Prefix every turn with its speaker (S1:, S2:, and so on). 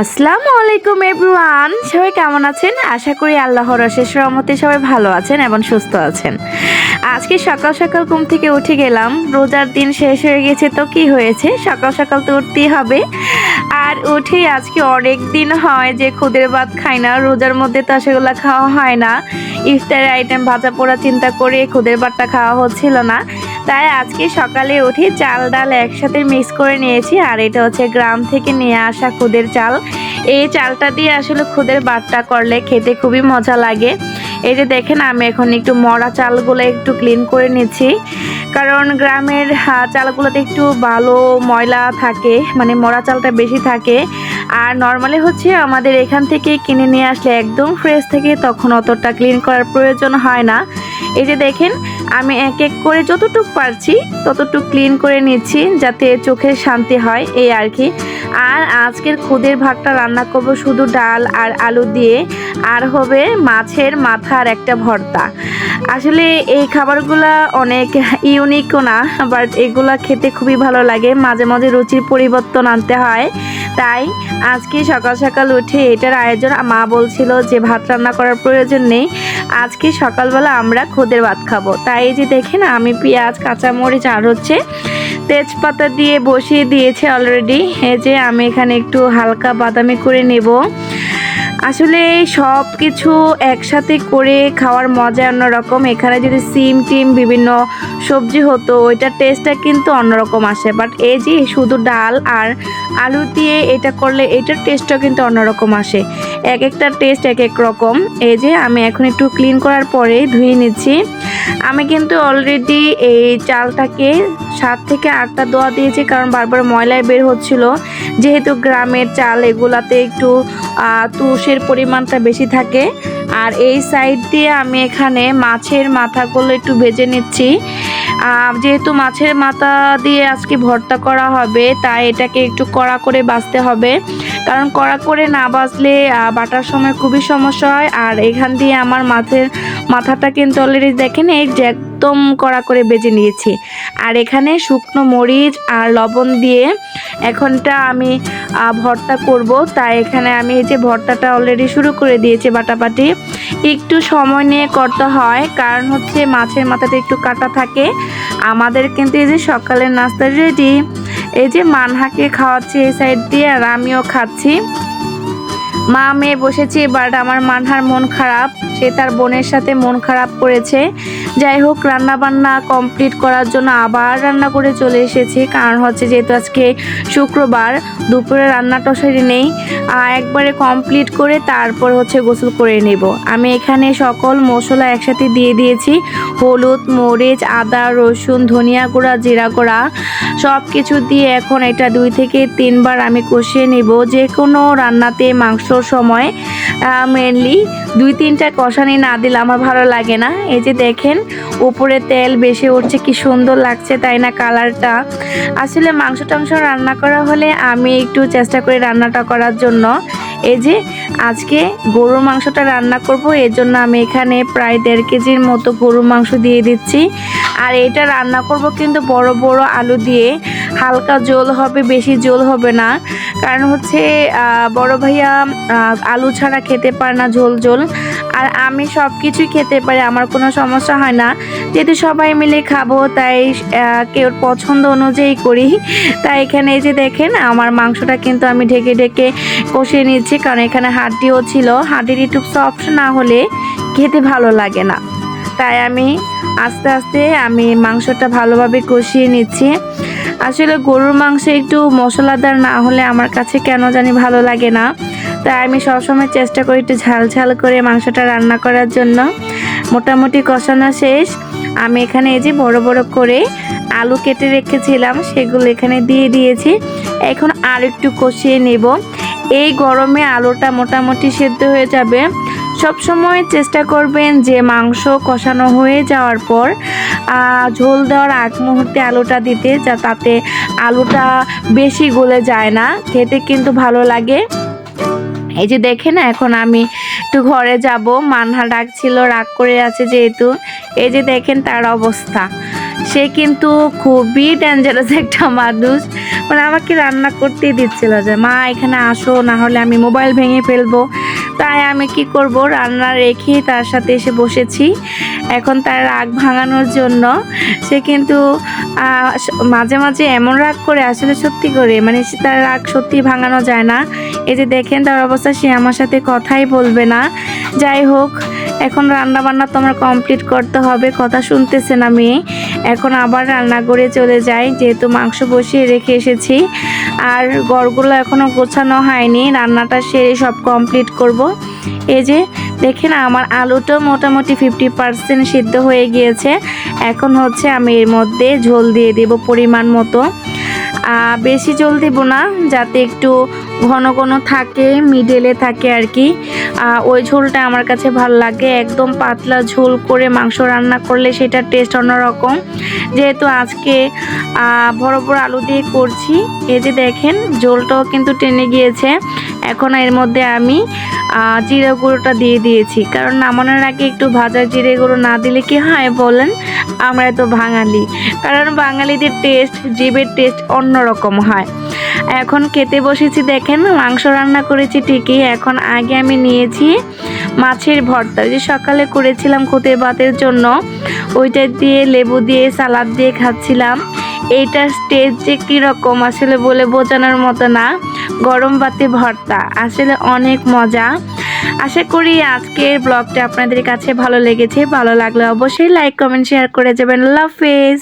S1: আসসালামু আলাইকুম এভরিওয়ান। সবাই কেমন আছেন? আশা করি আল্লাহর অশেষ রহমতে সবাই ভালো আছেন এবং সুস্থ আছেন। আজকে সকাল সকাল ঘুম থেকে উঠে গেলাম। রোজার দিন শেষ হয়ে গেছে তো কি হয়েছে? সকাল সকাল তো উঠতেই হবে। আর উঠে আজকে অনেক দিন হয় যে খুদের ভাত খাই না, রোজার মধ্যে তো সেগুলো খাওয়া হয় না। ইফতারের আইটেম ভাজা পোড়া চিন্তা করে খুদের ভাতটা খাওয়া হচ্ছিল না। তাই আজকে সকালে উঠে চাল ডাল একসাথে মিক্স করে নিয়েছি, আর এটা হচ্ছে গ্রাম থেকে নিয়ে আসা খুদের চাল। এই চালটা দিয়ে আসলে খুদের বাটটা করলে খেতে খুবই মজা লাগে। এই যে দেখেন, আমি এখন একটু মরা চালগুলো একটু ক্লিন করে নিচ্ছি। কারণ গ্রামের চালগুলোতে একটু ভালো ময়লা থাকে মানে মরা চালটা বেশি থাকে। আর নর্মালি হচ্ছে আমাদের এখান থেকে কিনে নিয়ে আসলে একদম ফ্রেশ থেকে তখন অতটা ক্লিন করার প্রয়োজন হয় না। এই যে দেখেন আমি এক এক করে যতটুকু পারছি, ততটুকু ক্লিন করে নিচ্ছি যাতে চোখের শান্তি হয়, এই আর কি। আর আজকের খুদের ভাতটা রান্না করব শুধু ডাল আর আলু দিয়ে, আর হবে মাছের মাথার একটা ভর্তা। আসলে এই খাবারগুলা অনেক ইউনিকও না বাট এগুলা খেতে খুবই ভালো লাগে। মাঝে মাঝে রুচির পরিবর্তন আনতে হয়। তাই আজকে সকাল সকাল উঠে এটার আয়োজন, মা বলছিল যে ভাত রান্না করার প্রয়োজন নেই। আজকে সকালবেলা আমরা খুদের ভাত খাব। তাই এই যে দেখেন, আমি পেঁয়াজ, কাঁচামরিচ আর হচ্ছে তেজপাতা দিয়ে বসিয়ে দিয়েছে অলরেডি এই যে আমি এখানে একটু হালকা বাদামি করে নেব। আসলে সব কিছু একসাথে করে খাওয়ার মজা অন্যরকম। এখানে যদি সিম টিম বিভিন্ন সবজি হতো, ওইটার টেস্টটা কিন্তু অন্যরকম আসে। বাট এই যে শুধু ডাল আর আলু দিয়ে এটা করলে এটার টেস্টটা কিন্তু অন্যরকম আসে। এক একটা টেস্ট এক এক রকম। এই যে আমি এখন একটু ক্লিন করার পরে ধুয়ে নিচ্ছি। আমি কিন্তু অলরেডি এই চালটাকে সাত থেকে আটটা দোয়া দিয়েছি, কারণ বারবার ময়লায় বের হচ্ছিল। যেহেতু গ্রামের চাল এগুলাতে একটু তুষের পরিমাণটা বেশি থাকে। আর এই সাইড দিয়ে আমি এখানে মাছের মাথাগুলো একটু ভেজে নিচ্ছি। যেহেতু মাছের মাথা দিয়ে আজকে ভর্তা করা হবে, তাই এটাকে একটু কড়া করে বাঁচতে হবে। কারণ কড়া করে না বাজলে বাটার সময় খুবই সমস্যা হয়। আর এখান দিয়ে আমার মাছের মাথাটা কিন্তু অলরেডি দেখেন, এই একদম কড়া করে বেজে নিয়েছি। আর এখানে শুকনো মরিচ আর লবণ দিয়ে এখনটা আমি ভর্তা করব। তাই এখানে আমি এই যে ভর্তাটা অলরেডি শুরু করে দিয়েছি বাটাবাটি। একটু সময় নিয়ে করতে হয়, কারণ হচ্ছে মাছের মাথাটা একটু কাটা থাকে। আমাদের কিন্তু এই যে সকালের নাস্তা রেডি এই যে মানহাকে খাওয়াচ্ছি এই সাইড দিয়ে আর আমিও খাচ্ছি। মা মেয়ে বসেছি বাট আমার মানহার মন খারাপ। সে তার বোনের সাথে মন খারাপ করেছে। যাই হোক রান্না বান্না কমপ্লিট করার জন্য আবার রান্না করে চলে এসেছি। কারণ হচ্ছে যেহেতু আজকে শুক্রবার, দুপুরে রান্নাটা সেরে নেই। একবারে কমপ্লিট করে তারপর হচ্ছে গোসল করে নেব। আমি এখানে সকল মশলা একসাথে দিয়ে দিয়েছি। হলুদ, মরিচ, আদা, রসুন, ধনিয়া গুঁড়া, জিরা গুঁড়া সব কিছু দিয়ে এখন এটা দুই থেকে তিনবার আমি কষিয়ে নেব। যে কোনো রান্নাতে মাংসর সময় মেনলি দুই তিনটা কষানি না দিলে আমার ভালো লাগে না। এই যে দেখেন, উপরে তেল বেশি উঠছে, কি সুন্দর লাগছে, তাই না কালারটা? আসলে মাংস টাংস রান্না করা হলে আমি একটু চেষ্টা করি রান্নাটা করার জন্য। এই যে আজকে গরুর মাংসটা রান্না করব, এর জন্য আমি এখানে প্রায় দেড় কেজির মতো গরুর মাংস দিয়ে দিচ্ছি। আর এটা রান্না করব কিন্তু বড় বড় আলু দিয়ে, হালকা জোল হবে, বেশি জোল হবে না। কারণ হচ্ছে বড় ভাইয়া আলু ছাড়া খেতে পারে না ঝোল ঝোল। আর আমি সব কিছুই খেতে পারি, আমার কোনো সমস্যা হয় না। যেহেতু সবাই মিলে খাব, তাই কেউ পছন্দ অনুযায়ী করি। তাই এখানে এই যে দেখেন, আমার মাংসটা কিন্তু আমি ঢেকে ঢেকে কষিয়ে নিচ্ছি। কারণ এখানে হাড্ডিও ছিল। হাড্ডির একটু সফট না হলে খেতে ভালো লাগে না। তাই আমি আস্তে আস্তে আমি মাংসটা ভালোভাবে কষিয়ে নিচ্ছি। আসলে গরুর মাংস একটু মশলাদার না হলে আমার কাছে কেন জানি ভালো লাগে না। তাই আমি সবসময় চেষ্টা করি একটু ঝাল ঝাল করে মাংসটা রান্না করার জন্য। মোটামুটি কষানো শেষ। আমি এখানে এই যে বড় বড় করে আলু কেটে রেখেছিলাম, সেগুলো এখানে দিয়ে দিয়েছি। এখন আর একটু কষিয়ে নেব। এই গরমে আলুটা মোটামুটি সেদ্ধ হয়ে যাবে। সব সময় চেষ্টা করবেন যে মাংস কষানো হয়ে যাওয়ার পর ঝোল দেওয়ার আগ মুহূর্তে আলুটা দিতে, যা তাতে আলুটা বেশি গলে যায় না। খেতে কিন্তু ভালো লাগে। এই যে দেখেন, এখন আমি একটু ঘরে যাব। মানহা ডাকছিল, রাগ করে আছে যেহেতু। এই যে দেখেন তার অবস্থা। সে কিন্তু খুবই ডেঞ্জারাস একটা মানুষ। মানে আমাকে রান্না করতেই দিচ্ছিল যে, মা, এখানে আসো, না হলে আমি মোবাইল ভেঙে ফেলব। তাই আমি কি করব? রান্না রেখে তার সাথে এসে বসেছি। এখন তার রাগ ভাঙানোর জন্য সে কিন্তু মাঝে মাঝে এমন রাগ করে, আসলে সত্যি করে মানে তার রাগ সত্যি ভাঙানো যায় না। এই যে দেখেন তার অবস্থা, সে আমার সাথে কথাই বলবে না। যাই হোক, এখন রান্না বান্না তো আমার কমপ্লিট করতে হবে, কথা শুনতেছে না মেয়ে। এখন আবার রান্না করে চলে যাই, যেহেতু মাংস বসিয়ে রেখে এসেছি। আর গড়গুলো এখনও গোছানো হয়নি, রান্নাটা সেরে সব কমপ্লিট করব। এই যে, দেখেন আমার আলুটা মোটামুটি ফিফটি পার্সেন্ট সিদ্ধ হয়ে গিয়েছে। এখন হচ্ছে আমি এর মধ্যে ঝোল দিয়ে দেব পরিমাণ মতো। বেশি ঝোল দেব না, যাতে একটু ঘন ঘন থাকে মিডেলে থাকে আর কি। ওই ঝোলটা আমার কাছে ভালো লাগে। একদম পাতলা ঝোল করে মাংস রান্না করলে সেটার টেস্ট অন্যরকম। যেহেতু আজকে বড় বড় আলু দিয়ে করছি, এই যে দেখেন, ঝোলটাও কিন্তু টেনে গিয়েছে। এখন এর মধ্যে আমি জিরে গুঁড়োটা দিয়ে দিয়েছি। কারণ নামানোর আগে একটু ভাজা জিরে গুঁড়ো না দিলে কি হয় বলেন? আমরা তো বাঙালি। কারণ বাঙালিদের টেস্ট জিভের টেস্ট অন্যরকম হয়। এখন খেতে বসেছি দেখেন, মাংস রান্না করেছি ঠিকই। এখন আগে আমি নিয়েছি মাছের ভর্তা। যে সকালে করেছিলাম খুদে ভাতের জন্য, ওইটা দিয়ে লেবু দিয়ে, সালাদ দিয়ে খাচ্ছিলাম। এইটার স্টেজ যে কীরকম আসলে বলে বোঝানোর মতো না। গরম বাতি ভর্তা, আসলে অনেক মজা। আশা করি আজকের ব্লগটা আপনাদের কাছে ভালো লেগেছে, ভালো লাগলে অবশ্যই লাইক কমেন্ট শেয়ার করে যাবেন। লাভ ফেস